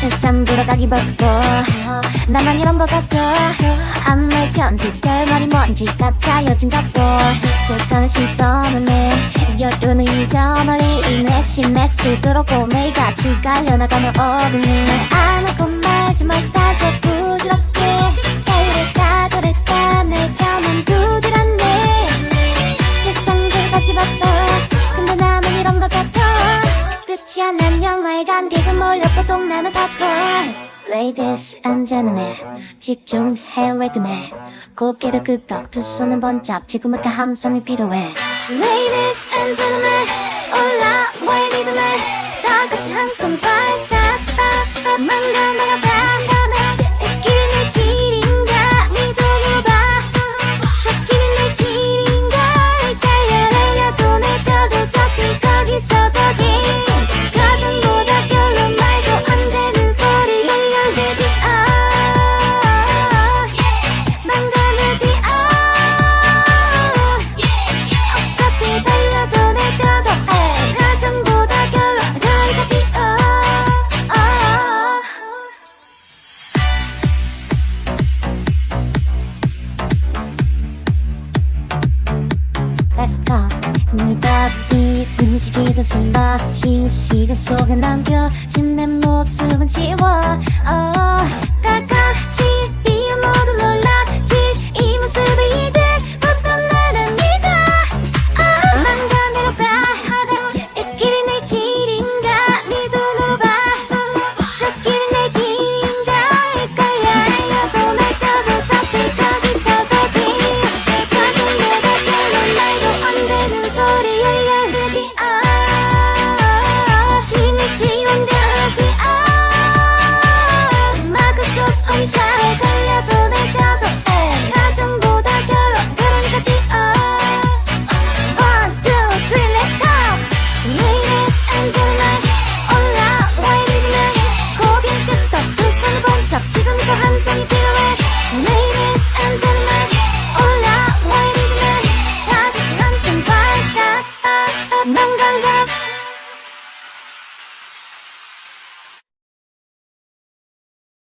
세상 돌아가기 바빠. 나만 이런 것 같아. 안내 편지 결말이 뭔지 같아 여진가 봐 슬픈 시선은 내 여유는 잊어버리. 내 심맥스 들어고 매일같이 깔려나가는 어른이. 안 하고 말지 말다 저 부드럽게 안난 영화의 관객은 몰렸고 동남을 바꿔 Ladies and gentlemen 집중해 minute 고개를 끄덕 두 손은 번쩍 지금부터 함성이 필요해 gentlemen 이던 손바퀴 시간 속에 남겨진 내 모습은 지워.